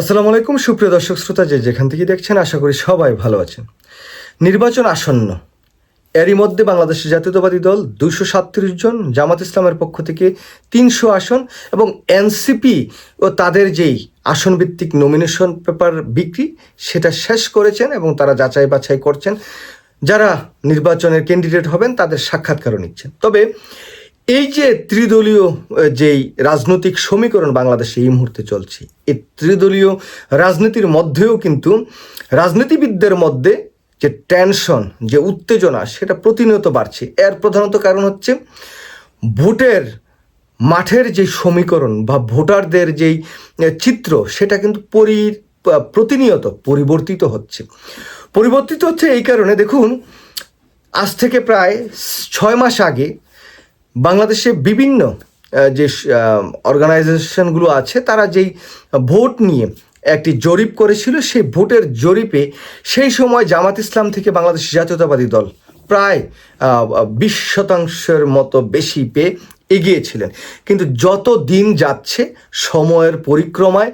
আসসালামু আলাইকুম, সুপ্রিয় দর্শক শ্রোতা যে যেখান থেকে দেখছেন, আশা করি সবাই ভালো আছেন। নির্বাচন আসন্ন। এরই মধ্যে বাংলাদেশের জাতীয়তাবাদী দল দুশো সাতত্রিশ জন, জামাত ইসলামের পক্ষ থেকে তিনশো আসন এবং এনসিপি ও তাদের যেই আসন ভিত্তিক নমিনেশন পেপার বিক্রি, সেটা শেষ করেছেন এবং তারা যাচাই বাছাই করছেন। যারা নির্বাচনের ক্যান্ডিডেট হবেন, তাদের সাক্ষাৎকারও নিচ্ছেন। তবে এই যে ত্রিদলীয় যেই রাজনৈতিক সমীকরণ বাংলাদেশে এই মুহূর্তে চলছে, এই ত্রিদলীয় রাজনীতির মধ্যেও কিন্তু রাজনীতিবিদদের মধ্যে যে টেনশন যে উত্তেজনা, সেটা প্রতিনিয়ত বাড়ছে। এর প্রধানত কারণ হচ্ছে ভোটের মাঠের যে সমীকরণ বা ভোটারদের যেই চিত্র, সেটা কিন্তু পরি প্রতিনিয়ত পরিবর্তিত হচ্ছে। পরিবর্তিত হচ্ছে এই কারণে দেখুন, আজ থেকে প্রায় ছয় মাস আগে বাংলাদেশে বিভিন্ন যে অর্গানাইজেশনগুলো আছে, তারা যেই ভোট নিয়ে একটি জরিপ করেছিল, সেই ভোটের জরিপে সেই সময় জামাত ইসলাম থেকে বাংলাদেশ জাতীয়তাবাদী দল প্রায় বিশ শতাংশের মতো বেশি পেয়ে এগিয়েছিলেন। কিন্তু যত দিন যাচ্ছে, সময়ের পরিক্রমায়,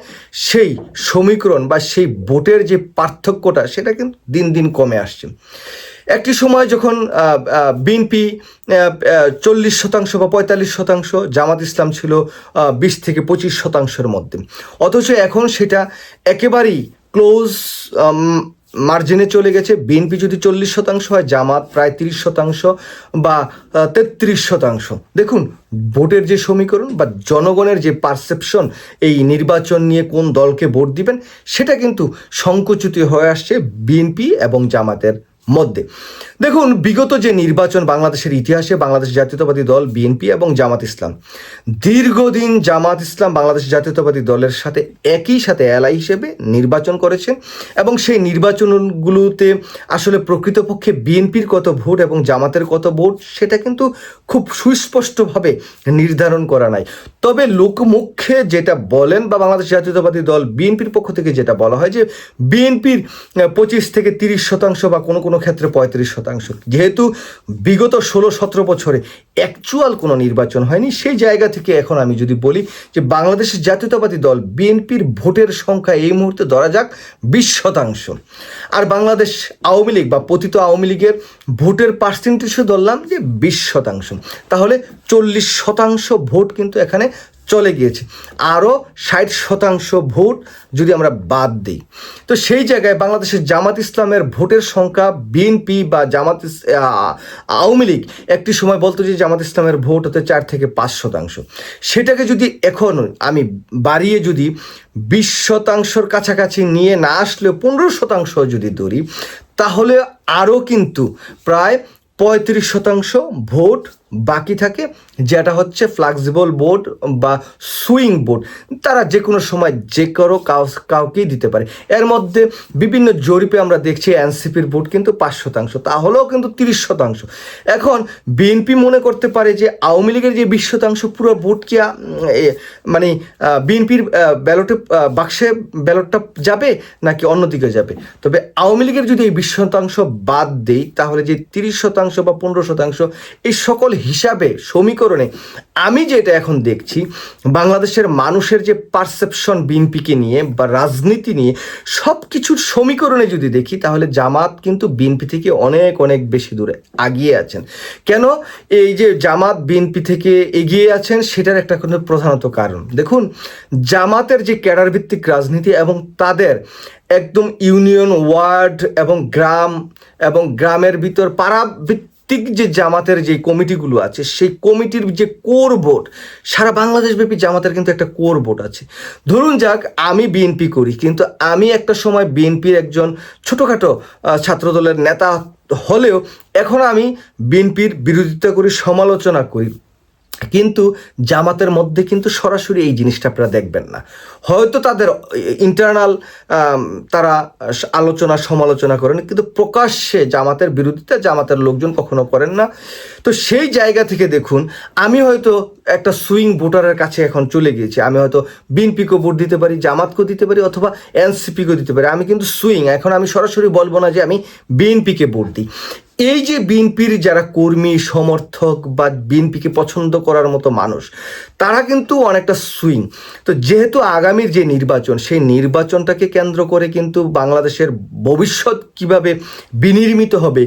সেই সমীকরণ বা সেই বোটের যে পার্থক্যটা, সেটা কিন্তু দিন দিন কমে আসছে। একটি সময় যখন বিএনপি চল্লিশ শতাংশ বা পঁয়তাল্লিশ শতাংশ, জামাত ইসলাম ছিল বিশ থেকে পঁচিশ শতাংশের মধ্যে। অথচ এখন সেটা একেবারেই ক্লোজ মার্জিনে চলে গেছে, বিএনপি যদি চল্লিশ শতাংশ হয়, জামাত প্রায় তিরিশ শতাংশ বা তেত্রিশ শতাংশ। দেখুন, ভোটের যে সমীকরণ বা জনগণের যে পারসেপশন, এই নির্বাচন নিয়ে কোন দলকে ভোট দিবেন, সেটা কিন্তু সংকুচিত হয়ে আসছে বিএনপি এবং জামাতের মধ্যে। দেখুন, বিগত যে নির্বাচন বাংলাদেশের ইতিহাসে, বাংলাদেশ জাতীয়তাবাদী দল, বিএনপি এবং জামাত ইসলাম, দীর্ঘদিন জামাত ইসলাম বাংলাদেশ জাতীয়তাবাদী দলের সাথে একই সাথে এলাই হিসেবে নির্বাচন করেছেন এবং সেই নির্বাচনগুলোতে আসলে প্রকৃতপক্ষে বিএনপির কত ভোট এবং জামাতের কত ভোট, সেটা কিন্তু খুব সুস্পষ্টভাবে নির্ধারণ করা নাই। তবে লোকমুখে যেটা বলেন বা বাংলাদেশ জাতীয়তাবাদী দল, বিএনপির পক্ষ থেকে যেটা বলা হয় যে, বিএনপির পঁচিশ থেকে তিরিশ শতাংশ বা কোনো কোনো ক্ষেত্রে পঁয়ত্রিশ শতাংশ। যেহেতু বিগত ষোলো সতেরো বছরে অ্যাকচুয়াল কোনো নির্বাচন হয়নি, সেই জায়গা থেকে এখন আমি যদি বলি যে বাংলাদেশের জাতীয়তাবাদী দল বিএনপির ভোটের সংখ্যা এই মুহূর্তে ধরা যাক বিশ শতাংশ। আর বাংলাদেশ আওয়ামী লীগ বা পতিত আওয়ামী লীগের ভোটের পার্সেন্টেজও ধরলাম যে বিশ শতাংশ। তাহলে চল্লিশ শতাংশ ভোট কিন্তু এখানে চলে গিয়েছে। আরও ষাট শতাংশ ভোট যদি আমরা বাদ দিই। তো সেই জায়গায় বাংলাদেশের জামাত ইসলামের ভোটের সংখ্যা বিএনপি বা জামাত আওয়ামী লীগ একটি সময় বলতো যে জামাত ইসলামের ভোট হতে চার থেকে পাঁচ শতাংশ। সেটাকে যদি এখন আমি বাড়িয়ে যদি বিশ শতাংশর কাছাকাছি নিয়ে না আসলেও পনেরো শতাংশ যদি ধরি, তাহলে আরও কিন্তু প্রায় পঁয়ত্রিশ শতাংশ ভোট বাকি থাকে, যেটা হচ্ছে ফ্লেক্সিবল বোর্ড বা সুইং বোর্ড তারা যে কোনো সময় যে কারও কাউ, কাউকেই দিতে পারে। এর মধ্যে বিভিন্ন জরিপে আমরা দেখছি এনসিপির ভোট কিন্তু পাঁচ শতাংশ তাহলেও কিন্তু তিরিশ শতাংশ। এখন বিএনপি মনে করতে পারে যে আওয়ামী লীগের যে বিশ শতাংশ পুরো ভোট কি মানে বিএনপির ব্যালটে বাক্সে ব্যালটটা যাবে নাকি অন্যদিকে যাবে? তবে আওয়ামী লীগের যদি এই বিশ শতাংশ বাদ দেই, তাহলে যে তিরিশ শতাংশ বা পনেরো শতাংশ, এই সকল হিসাবে সমীকরণে আমি যেটা এখন দেখছি, বাংলাদেশের মানুষের যে পারসেপশন বিএনপিকে নিয়ে বা রাজনীতি নিয়ে সব কিছুর সমীকরণে যদি দেখি, তাহলে জামাত কিন্তু বিএনপি থেকে অনেক অনেক বেশি দূরে আগিয়ে আছেন। কেন? এই যে জামাত বিএনপি থেকে এগিয়ে আছেন, সেটার একটা কোনো প্রধানত কারণ। দেখুন, জামাতের যে ক্যাডার ভিত্তিক রাজনীতি এবং তাদের একদম ইউনিয়ন, ওয়ার্ড এবং গ্রাম এবং গ্রামের ভিতর পাড়া ভিত্তিক যে জামাতের যে কমিটিগুলো আছে, সেই কমিটির যে কোর ভোট, সারা বাংলাদেশব্যাপী জামাতের কিন্তু একটা কোর ভোট আছে। ধরুন যাক, আমি বিএনপি করি, কিন্তু আমি একটা সময় বিএনপির একজন ছোটোখাটো ছাত্রদলের নেতা হলেও, এখন আমি বিএনপির বিরোধিতা করি, সমালোচনা করি। কিন্তু জামাতের মধ্যে কিন্তু সরাসরি এই জিনিসটা আপনারা দেখবেন না। হয়তো তাদের ইন্টারনাল তারা আলোচনা, সমালোচনা করেন, কিন্তু প্রকাশ্যে জামাতের বিরোধিতা, জামাতের লোকজন কখনো করেন না। তো সেই জায়গা থেকে দেখুন, আমি হয়তো একটা সুইং ভোটারের কাছে এখন চলে গিয়েছি। আমি হয়তো বিএনপিকেও ভোট দিতে পারি, জামাতকেও দিতে পারি, অথবা এনসিপিকেও দিতে পারি। আমি কিন্তু সুইং এখন আমি সরাসরি বলব না যে আমি বিএনপিকে ভোট দিই। এই যে বিএনপির যারা কর্মী, সমর্থক বা বিএনপিকে পছন্দ করার মতো মানুষ, তারা কিন্তু অনেকটা সুইং। তো যেহেতু আগামীর যে নির্বাচন, সেই নির্বাচনটাকে কেন্দ্র করে কিন্তু বাংলাদেশের ভবিষ্যৎ কীভাবে বিনির্মিত হবে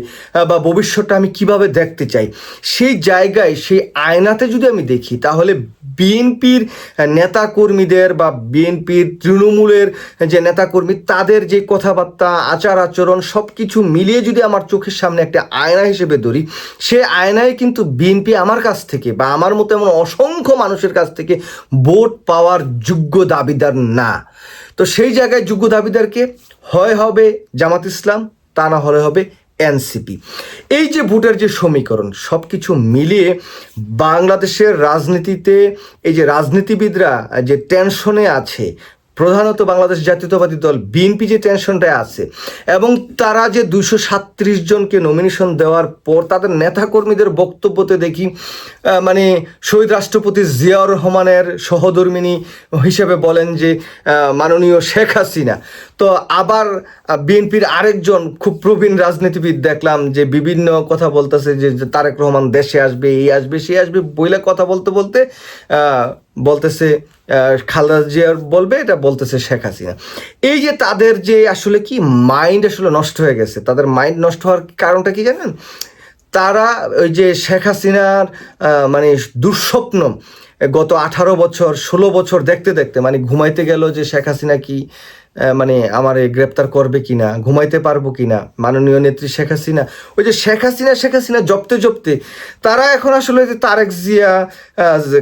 বা ভবিষ্যৎটা আমি কীভাবে দেখতে চাই, সেই জায়গায়, সেই আয়নাতে যদি আমি দেখি, তাহলে বিএনপির নেতাকর্মীদের বা বিএনপির তৃণমূলের যে নেতাকর্মী, তাদের যে কথাবার্তা আচার আচরণ সব কিছু মিলিয়ে যদি আমার চোখের সামনে একটা আয়না হিসেবে ধরি, সে আয়নায় কিন্তু বিএনপি আমার কাছ থেকে বা আমার মতো এমন অসংখ্য মানুষের কাছ থেকে ভোট পাওয়ার যোগ্য দাবিদার না। তো সেই জায়গায় যোগ্য দাবিদারকে হয় হবে জামাত ইসলাম, তা না হলে হবে এনসিপি। এই যে ভোটের যে সমীকরণ সব কিছু মিলিয়ে বাংলাদেশের রাজনীতিতে এই যে রাজনীতিবিদরা যে টেনশনে আছে প্রধানত বাংলাদেশ জাতীয়তাবাদী দল বিএনপি যে টেনশনটায় আছে এবং তারা যে দুশো সাতত্রিশ জনকে নমিনেশন দেওয়ার পর তাদের নেতাকর্মীদের বক্তব্যতে দেখি মানে শহীদ রাষ্ট্রপতি জিয়াউর রহমানের সহধর্মিনী হিসেবে বলেন যে মাননীয় শেখ হাসিনা। তো আবার বিএনপির আরেকজন খুব প্রবীণ রাজনীতিবিদ দেখলাম যে বিভিন্ন কথা বলতেছে যে তারেক রহমান দেশে আসবে, এই আসবে, সে আসবে বইলে কথা বলতে বলতে বলতেছে খালদা জিয়ার বলবে, এটা বলতেছে শেখ হাসিনা। এই যে তাদের যে আসলে কি মাইন্ড আসলে নষ্ট হয়ে গেছে, তাদের মাইন্ড নষ্ট হওয়ার কারণটা কি জানেন? তারা ওই যে শেখ হাসিনার মানে দুঃস্বপ্ন গত আঠারো বছর, ষোলো বছর দেখতে দেখতে মানে ঘুমাইতে গেল যে শেখ হাসিনা কি মানে আমারে গ্রেপ্তার করবে কিনা, ঘুমাইতে পারব কিনা, মাননীয় নেত্রী শেখ হাসিনা, ওই যে শেখ হাসিনা শেখ হাসিনা জপতে জপতে, তারা এখন আসলে যে তারেক জিয়া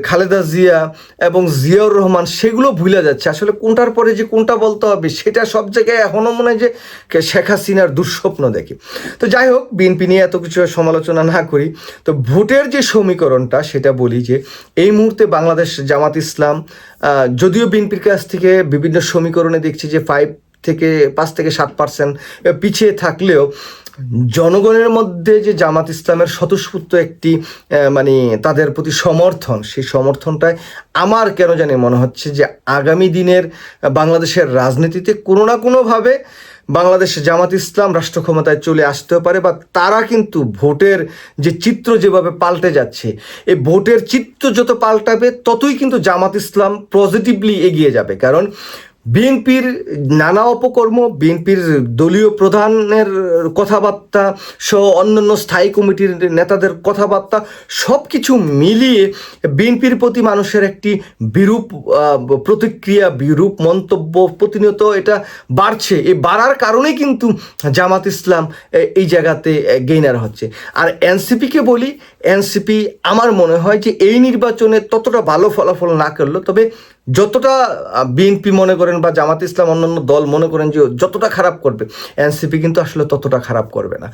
খালেদা জিয়া এবং জিয়াউর রহমান, সেগুলো ভুলে যাচ্ছে। আসলে কোনটার পরে যে কোনটা বলতে হবে, সেটা সব জায়গায় এখনও মনে হয় যে শেখ হাসিনার দুঃস্বপ্ন দেখে। তো যাই হোক, বিএনপি নিয়ে এত কিছু সমালোচনা না করি। তো ভোটের যে সমীকরণটা, সেটা বলি যে, এই মুহূর্তে বাংলাদেশ, জামাত ইসলাম যদিও বিএনপির কাছ থেকে বিভিন্ন সমীকরণে দেখছি যে ফাইভ থেকে, পাঁচ থেকে সাত পার্সেন্ট পিছিয়ে থাকলেও জনগণের মধ্যে যে জামাত ইসলামের স্বতঃস্ফূর্ত একটি মানে তাদের প্রতি সমর্থন, সেই সমর্থনটায় আমার কেন জানি মনে হচ্ছে যে আগামী দিনের বাংলাদেশের রাজনীতিতে কোনো না কোনোভাবে বাংলাদেশ জামাত ইসলাম রাষ্ট্র ক্ষমতায় চলে আসতেও পারে, বা তারা কিন্তু ভোটের যে চিত্র যেভাবে পাল্টে যাচ্ছে, এই ভোটের চিত্র যত পাল্টাবে, ততই কিন্তু জামাত ইসলাম পজিটিভলি এগিয়ে যাবে। কারণ বিএনপির নানা অপকর্ম বিএনপির দলীয় প্রধানের কথাবার্তা সহ অন্যান্য স্থায়ী কমিটির নেতাদের কথাবার্তা সব কিছু মিলিয়ে বিএনপির প্রতি মানুষের একটি বিরূপ প্রতিক্রিয়া, বিরূপ মন্তব্য প্রতিনিয়ত এটা বাড়ছে। এই বাড়ার কারণেই কিন্তু জামাত ইসলাম এই জায়গাতে গেইনার হচ্ছে। আর এনসিপিকে বলি, এনসিপি আমার মনে হয় যে এই নির্বাচনে ততটা ভালো ফলাফল না করল, তবে যতটা বিএনপি মনে করেন বা জামাত ইসলাম অন্যান্য দল মনে করেন যে যতটা খারাপ করবে, এনসিপি কিন্তু আসলে ততটা খারাপ করবে না।